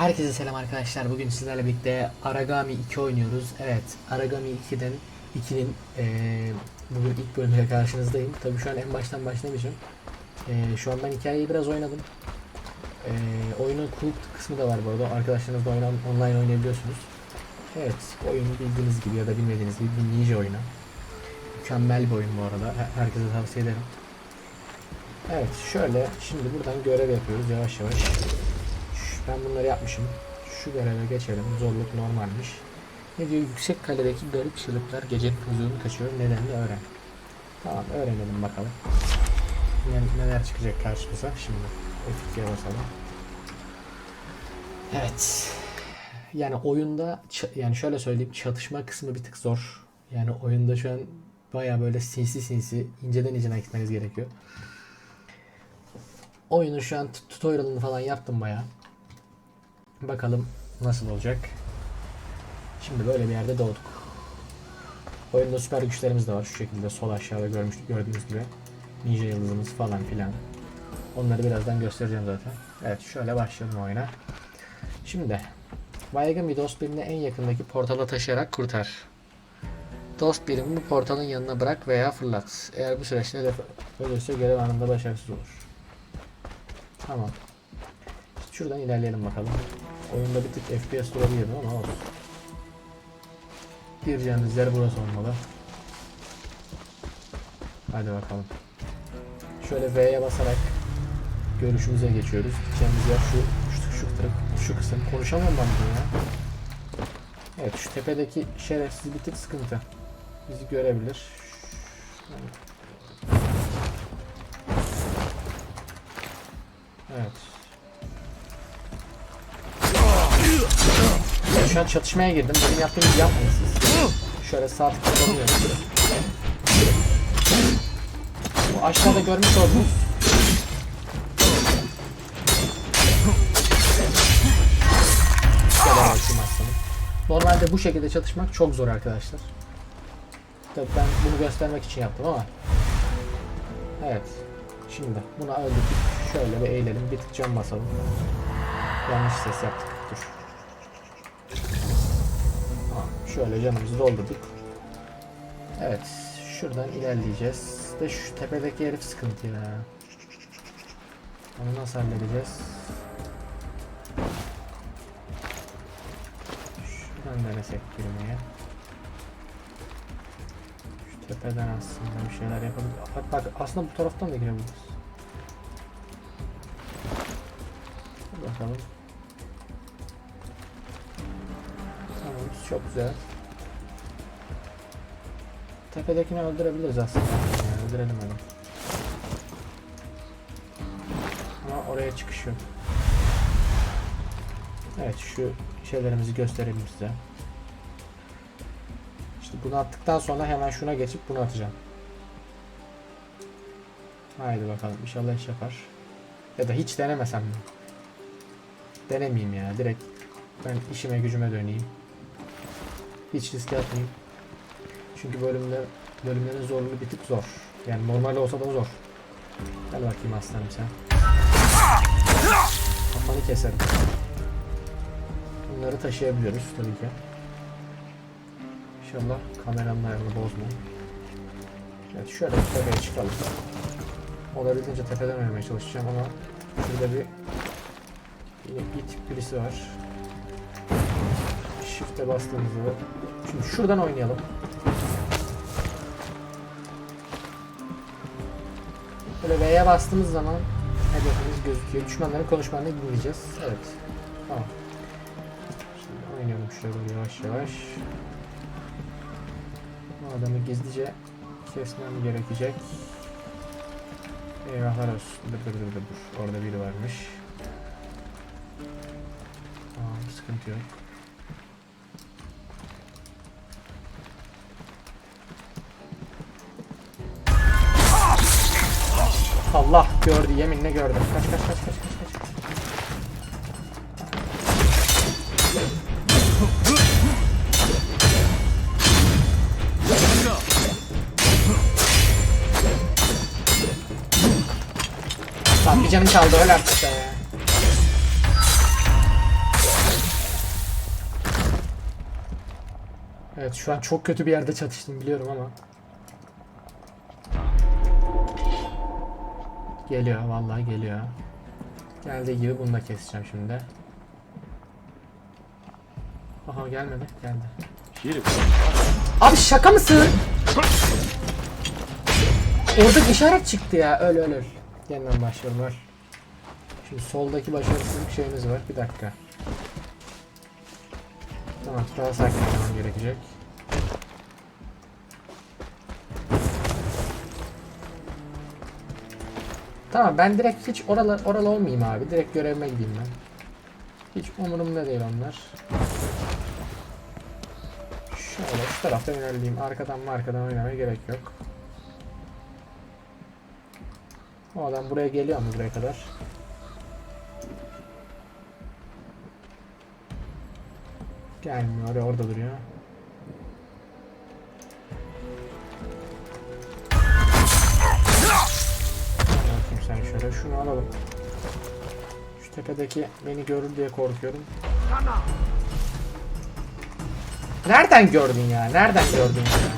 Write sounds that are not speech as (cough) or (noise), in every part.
Herkese selam arkadaşlar. Bugün sizlerle birlikte Aragami 2 oynuyoruz. Evet, Aragami 2'den 2'nin eee bugün ilk bölümüyle karşınızdayım. Tabii şu an en baştan başlamayacağım. Eee şu an ben hikayeyi biraz oynadım. Eee oyunun kulüp kısmı da var bu arada. Arkadaşlarınızla oynan, online oynayabiliyorsunuz. Evet, oyun bildiğiniz gibi ya da bilmediğiniz gibi bir ninja oyunu. Mükemmel bir oyun bu arada. Her- Herkese tavsiye ederim. Evet, şöyle şimdi buradan görev yapıyoruz yavaş yavaş. Ben bunları yapmışım. Şu göreve geçelim. Zorluk normalmiş. Ne diyor? Yüksek kaledeki garip çığlıklar gecenin huzurunu kaçıyor. Nedenini öğren. Tamam öğrenelim bakalım. Ne- neler çıkacak karşımıza şimdi. F2'ye basalım. Evet. Yani oyunda yani şöyle söyleyeyim çatışma kısmı bir tık zor. Yani oyunda şu an baya böyle sinsi sinsi inceden inceden gitmeniz gerekiyor. Oyunu şu an tut- tutorial'ını falan yaptım baya. Bakalım nasıl olacak. Şimdi böyle bir yerde doğduk. Oyunda süper güçlerimiz de var şu şekilde sol aşağıda görmüş, gördüğünüz gibi. Ninja yıldızımız falan filan. Onları birazdan göstereceğim zaten. Evet şöyle başlayalım oyuna. Şimdi Baygami dost birini en yakındaki portala taşıyarak kurtar. Dost birimini portalın yanına bırak veya fırlat. Eğer bu süreçte hedef ölürse görev anında başarısız olur. Tamam. Şuradan ilerleyelim bakalım. Oyunda bir tık FPS durabiliyor ama olsun. Gireceğimiz yer burası olmalı. Hadi bakalım. Şöyle V'ye basarak görüşümüze geçiyoruz. Gideceğimiz yer şu, şu, şu, şu, şu kısım. Konuşamam ben bunu ya. Evet şu tepedeki şerefsiz bir tık sıkıntı. Bizi görebilir. Evet. Şu an çatışmaya girdim. Benim yaptığım gibi yapmayın siz. Şöyle sağ tıkla konuyorum. Bu aşağıda görmüş olduğunuz. Normalde bu şekilde çatışmak çok zor arkadaşlar. Tabii ben bunu göstermek için yaptım ama. Evet. Şimdi bunu öldürdük. Şöyle bir eğilelim. Bir tık can basalım. Yanlış ses yaptık. Dur. Şöyle canımızı doldurduk. Evet. Şuradan ilerleyeceğiz. De şu tepedeki herif sıkıntı ya. Onu nasıl halledeceğiz? Şuradan denesek girmeye. Şu tepeden aslında bir şeyler yapabiliriz. Bak bak aslında bu taraftan da girebiliriz. Bakalım. Çok güzel. Tepedekini öldürebiliriz aslında. Yani öldürelim onu. Ama oraya çıkış. Evet şu şeylerimizi gösterelim size. İşte bunu attıktan sonra hemen şuna geçip bunu atacağım. Haydi bakalım inşallah iş yapar. Ya da hiç denemesem mi? Denemeyeyim ya direkt ben işime gücüme döneyim. Hiç riske atmayayım. Çünkü bölümler bölümlerin zorluğu bir tık zor. Yani normal olsa da zor. Gel bakayım aslanım sen. Kafanı keserim. Bunları taşıyabiliyoruz tabii ki. İnşallah kameranın ayarını bozma. Evet şöyle bir tepeye çıkalım. Olabildiğince tepeden oynamaya çalışacağım ama şurada bir yine it birisi var. Shift'e bastığımızda Şimdi şuradan oynayalım. Böyle V'ye bastığımız zaman hedefimiz gözüküyor. Düşmanların konuşmalarını dinleyeceğiz. Evet. Tamam. Şimdi oynayalım şöyle yavaş yavaş. Bu adamı gizlice kesmem gerekecek. Eyvahlar olsun. Dur dur dur. dur. Orada biri varmış. Tamam sıkıntı yok. Allah gördü yeminle gördü. Kaç kaç kaç kaç kaç. Lan bir canım çaldı öyle artık ya. Evet şu an çok kötü bir yerde çatıştım biliyorum ama. Geliyor vallahi geliyor. Geldiği gibi bunu da keseceğim şimdi. Aha gelmedi geldi. Abi şaka mısın? Orada işaret çıktı ya. Öl öl öl. Yeniden başlayalım öl. Şimdi soldaki başarısızlık şeyimiz var. Bir dakika. Tamam daha sakin olmam gerekecek. Tamam ben direkt hiç oralı, oralı olmayayım abi. Direkt görevime gideyim ben. Hiç umurumda değil onlar. Şöyle şu taraftan ilerleyeyim. Arkadan mı arkadan oynamaya gerek yok. O adam buraya geliyor mu buraya kadar? Gelmiyor. Orada, duruyor. Bakayım sen şöyle. Şunu alalım. Şu tepedeki beni görür diye korkuyorum. Nereden gördün ya? Nereden gördün ya?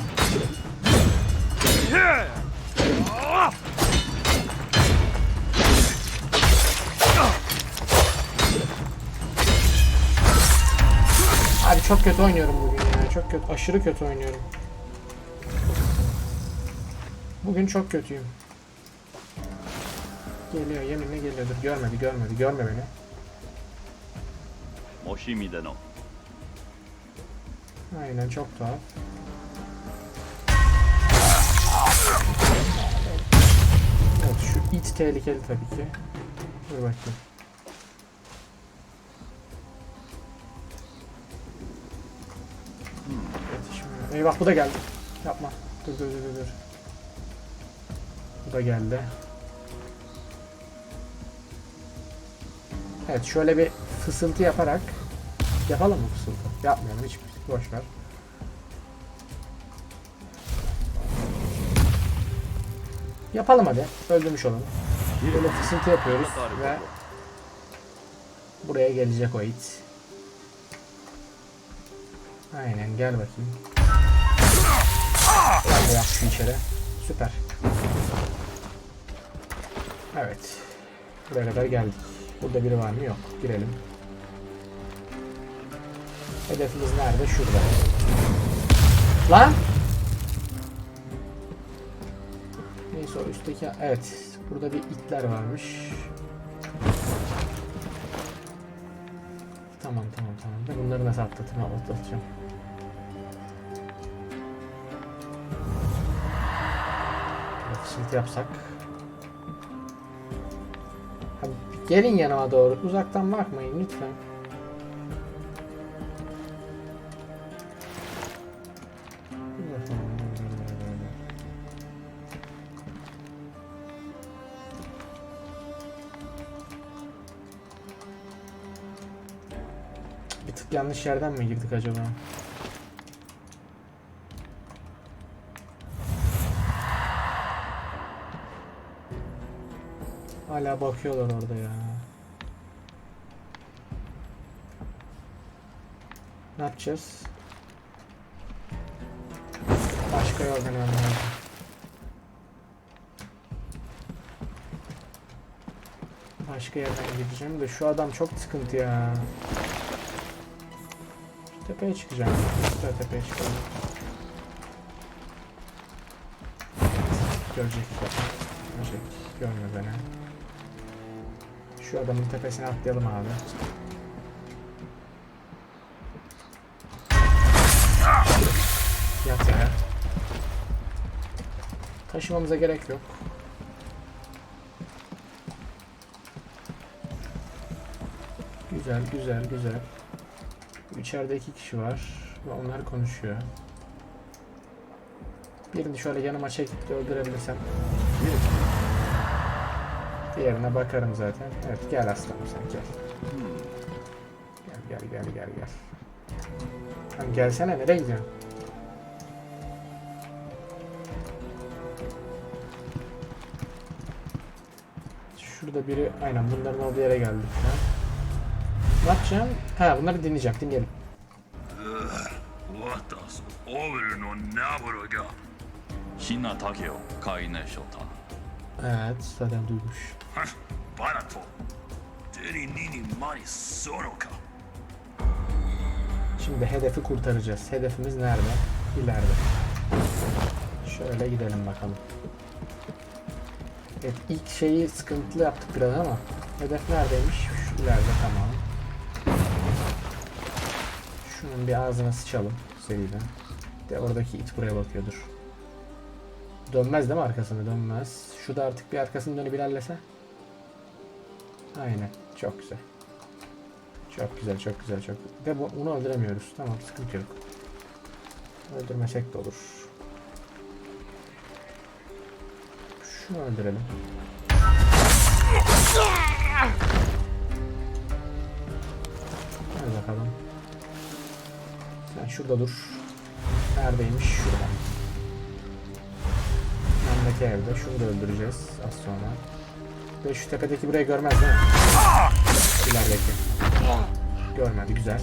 Abi çok kötü oynuyorum bugün ya. Çok kötü, aşırı kötü oynuyorum. Bugün çok kötüyüm. Geliyor yeminle geliyordur. Görmedi görmedi görme beni. Moshimi de no. Aynen çok tuhaf. Evet şu it tehlikeli tabii ki. Dur bakayım. Hmm. Eyvah bu da geldi. Yapma. Dur dur dur dur. Bu da geldi. Evet şöyle bir fısıltı yaparak yapalım mı fısıltı? Yapmayalım hiç boş ver. Yapalım hadi. Öldürmüş olalım. Böyle fısıltı yapıyoruz ve buraya gelecek o it. Aynen gel bakayım. Gel de yap şu içeri. Süper. Evet. Buraya kadar geldik. Burada biri var mı? Yok. Girelim. Hedefimiz nerede? Şurada. Lan! Neyse o üstteki... Evet. Burada bir itler varmış. Tamam tamam tamam. Ben bunları nasıl atlatırım? Atlatacağım. Fısıltı yapsak. Gelin yanıma doğru. Uzaktan bakmayın lütfen. Bir tık yanlış yerden mi girdik acaba? Hala bakıyorlar orada ya. Ne yapacağız? Başka yol denemem lazım. Başka yerden gideceğim de şu adam çok sıkıntı ya. Şu tepeye çıkacağım. Şuraya tepeye çıkalım. Görecek. Görecek. Görmüyor beni. Şu adamın tepesine atlayalım abi. Yat yere. Taşımamıza gerek yok. Güzel, güzel, güzel. İçeride iki kişi var ve onlar konuşuyor. Birini şöyle yanıma çekip de öldürebilirsem. Diğerine bakarım zaten. Evet gel aslanım sen gel. Gel gel gel gel gel. Lan gelsene nereye gidiyorsun? Şurada biri aynen bunların olduğu yere geldik. Ha. Ne yapacağım? Ha bunları dinleyeceğim dinleyelim. Watas, over'un o ne yapıyor ya? Hina Evet zaten duymuş. Barato. Derinini mari soroka. Şimdi hedefi kurtaracağız. Hedefimiz nerede? İleride. Şöyle gidelim bakalım. Evet ilk şeyi sıkıntılı yaptık biraz ama hedef neredeymiş? Şu ileride tamam. Şunun bir ağzına sıçalım seriden. De oradaki it buraya bakıyordur. Dönmez değil mi arkasını? Dönmez. Şu da artık bir arkasını dönüp ilerlese. Aynen. Çok güzel. Çok güzel, çok güzel, çok Ve bu, bunu öldüremiyoruz. Tamam, sıkıntı yok. Öldürmesek de olur. Şunu öldürelim. Hadi bakalım. Sen şurada dur. Neredeymiş? Şurada. Yanındaki evde. Şunu da öldüreceğiz az sonra. Ve şu tepedeki burayı görmez değil mi? İlerideki. Görmedi. Güzel.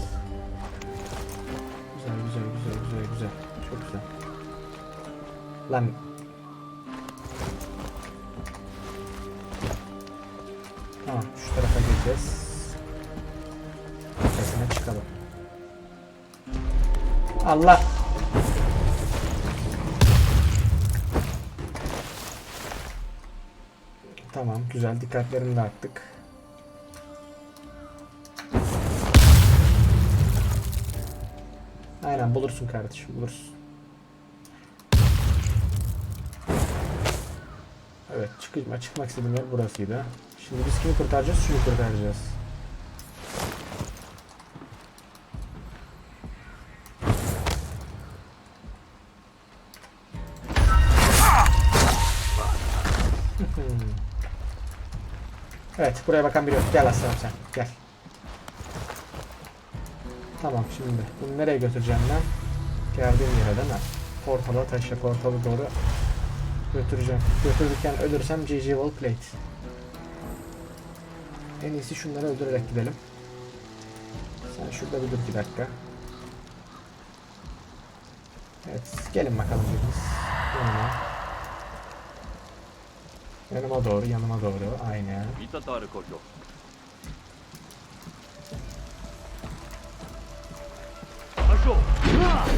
Güzel, güzel, güzel, güzel, güzel. Çok güzel. Lan. Tamam, şu tarafa geçeceğiz. Arkasına çıkalım. Allah! Tamam, güzel. Dikkatlerini dağıttık. Aynen bulursun kardeşim bulursun. Evet çıkma, çıkmak istediğim yer burasıydı. Şimdi biz kimi kurtaracağız? Şunu kurtaracağız. Evet buraya bakan biri yok. Gel aslanım sen gel. Tamam şimdi bunu nereye götüreceğim ben? Geldiğim yere değil mi? Portala taşla portalı doğru götüreceğim. Götürürken ölürsem GG well played. En iyisi şunları öldürerek gidelim. Sen şurada bir dur iki dakika. Evet gelin bakalım biriniz. Yanıma. Yanıma doğru yanıma doğru aynen. 見たとある故郷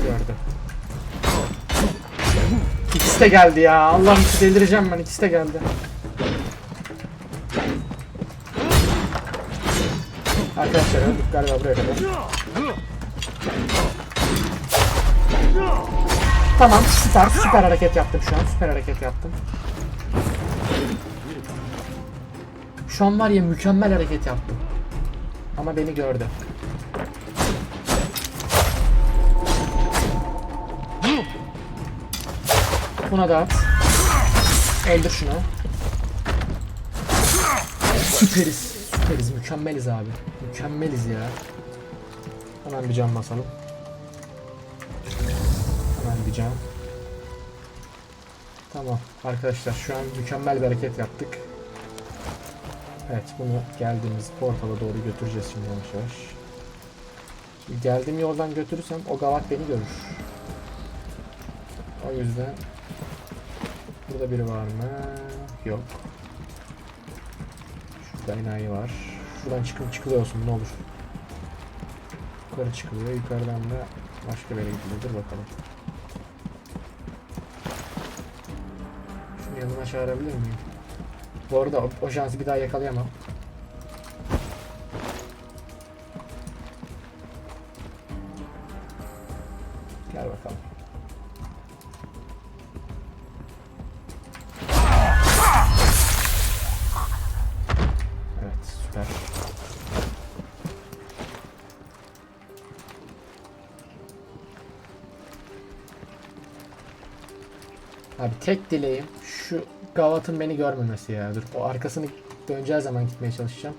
Gördüm. İkisi de geldi ya. Allah'ım delireceğim ben. İkisi de geldi. Arkadaşlar öldük galiba buraya kadar. Tamam süper süper hareket yaptım şu an. Süper hareket yaptım. Şu an var ya mükemmel hareket yaptım. Ama beni gördü. Buna da at. Öldür şunu. Süperiz. Süperiz. Mükemmeliz abi. Mükemmeliz ya. Hemen bir can basalım. Hemen bir can. Tamam. Arkadaşlar şu an mükemmel bir hareket yaptık. Evet bunu geldiğimiz portala doğru götüreceğiz şimdi yavaş yavaş. Geldiğim yoldan götürürsem o gavak beni görür. O yüzden Burada biri var mı? Yok. Şurada enayi var. Şuradan çıkıp çıkılıyor olsun ne olur. Yukarı çıkılıyor. Yukarıdan da başka bir yere gidiyor. Dur bakalım. Şunu yanına çağırabilir miyim? Bu arada o, o şansı bir daha yakalayamam. Gel bakalım. Abi tek dileğim şu Gavat'ın beni görmemesi ya. Dur o arkasını döneceği zaman gitmeye çalışacağım.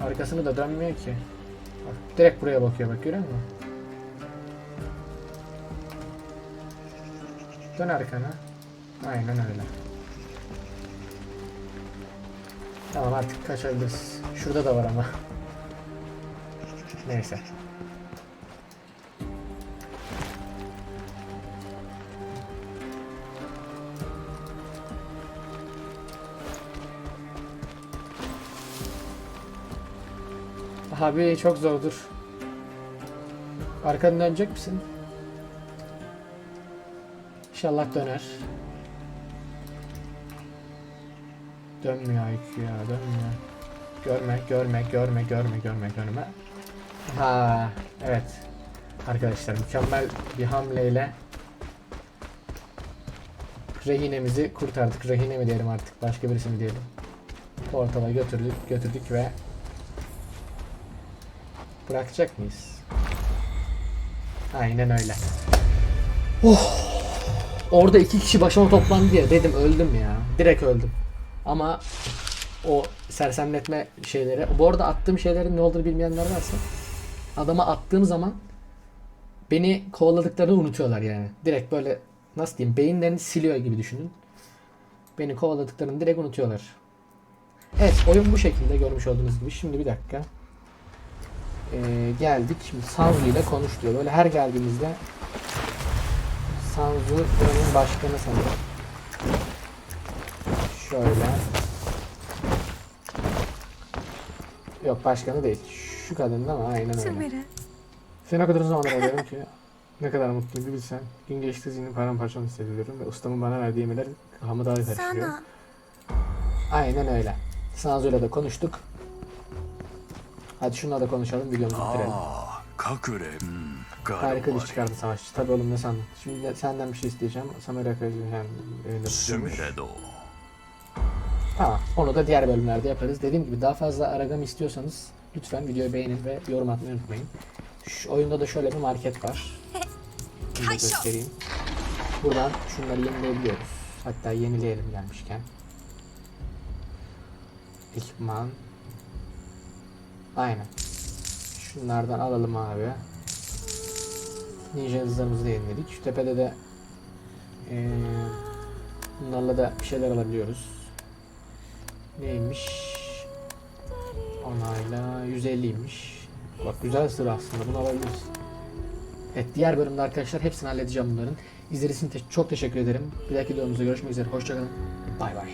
Arkasını da dönmüyor ki. Bak, direkt buraya bakıyor bak görüyor musun? Dön arkana. Aynen öyle. Tamam artık kaçabiliriz. Şurada da var ama. Neyse. Abi çok zordur. Arkadan dönecek misin? İnşallah döner. Dönmüyor IQ ya, dönmüyor. Görme, görme, görme, görme, görme, görme. Ha, evet. Arkadaşlar mükemmel bir hamleyle rehinemizi kurtardık. Rehine mi diyelim artık, başka birisi mi diyelim. Portala götürdük, götürdük ve bırakacak mıyız? Aynen öyle. Oh! Orada iki kişi başıma toplandı ya dedim öldüm ya. Direkt öldüm. Ama o sersemletme şeyleri. Bu arada attığım şeylerin ne olduğunu bilmeyenler varsa adama attığım zaman beni kovaladıklarını unutuyorlar yani. Direkt böyle nasıl diyeyim beyinlerini siliyor gibi düşünün. Beni kovaladıklarını direkt unutuyorlar. Evet oyun bu şekilde görmüş olduğunuz gibi. Şimdi bir dakika. Ee, geldik. Şimdi Sanzu ile konuş diyor. Böyle her geldiğimizde Sanzu buranın başkanı sanırım. Şöyle. Yok başkanı değil. Şu kadın değil mi? Aynen öyle. Seni o kadar zamandır arıyorum ki ne kadar mutluyum bir bilsen. Gün geçti zihnim paramparça hissediyorum ve ustamın bana verdiği emirler kafamı daha karıştırıyor. Aynen öyle. Sanzu'yla da konuştuk. Hadi şunla da konuşalım videomuzu bitirelim. Aa, kakure. Hmm, Harika diş çıkardı savaşçı. Tabii oğlum ne sandın? Şimdi senden bir şey isteyeceğim. Samira Kırıcı'nın yani evinde Tamam. Onu da diğer bölümlerde yaparız. Dediğim gibi daha fazla Aragam istiyorsanız lütfen videoyu beğenin ve yorum atmayı unutmayın. Şu oyunda da şöyle bir market var. (laughs) Bunu göstereyim. Buradan şunları yenileyebiliyoruz. Hatta yenileyelim gelmişken. Ekipman, Aynen. Şunlardan alalım abi. Ninja hızlarımızı da yeniledik. Şu tepede de eee bunlarla da bir şeyler alabiliyoruz. Neymiş? Onayla 150'ymiş. Bak güzel sıra aslında bunu alabiliriz. Evet diğer bölümde arkadaşlar hepsini halledeceğim bunların. İzlediğiniz için te- çok teşekkür ederim. Bir dahaki videomuzda görüşmek üzere. Hoşçakalın. Bay bay.